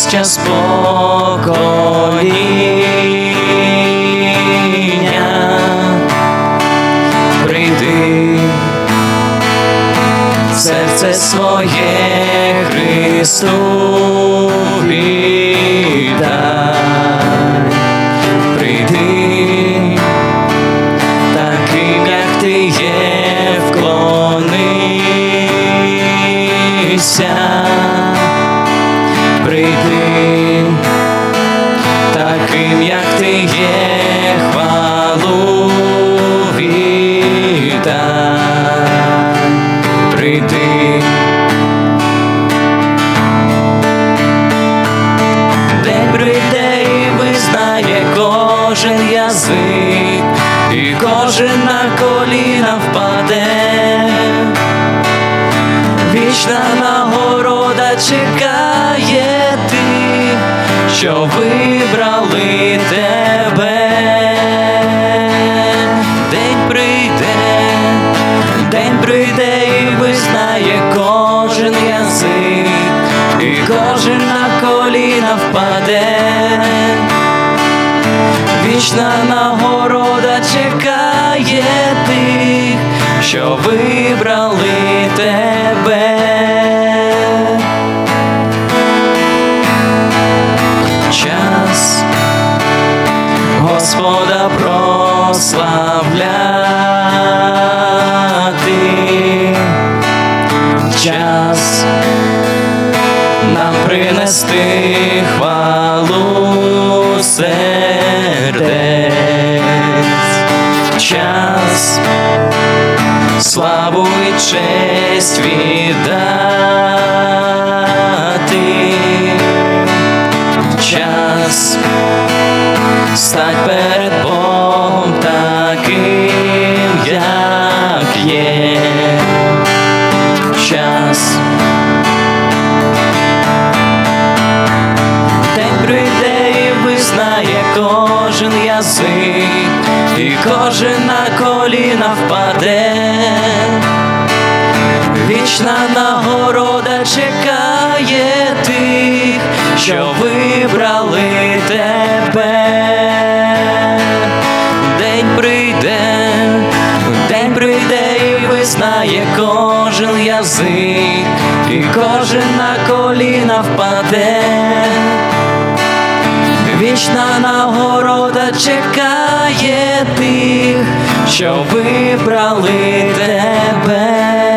щастя спокоїння. Прийди, серце своє Христу хвалу віддай. Прийди. День прийде і визнає кожен язик, і кожен на коліна впаде. Вічна нагорода чекає тих, що вибрали тебе. Кожен на коліна впаде. Вічна нагорода чекає тих, що вибрали тебе. Час Господа прославляти. Принести хвалу сердець. Час славу і честь віддати. Час стать перед Богом таким, як є. Час Вічна нагорода чекає тих, що вибрали тебе. День прийде, день прийде і визнає кожен язик, і кожен на коліна впаде. Вічна нагорода чекає тих, що вибрали тебе.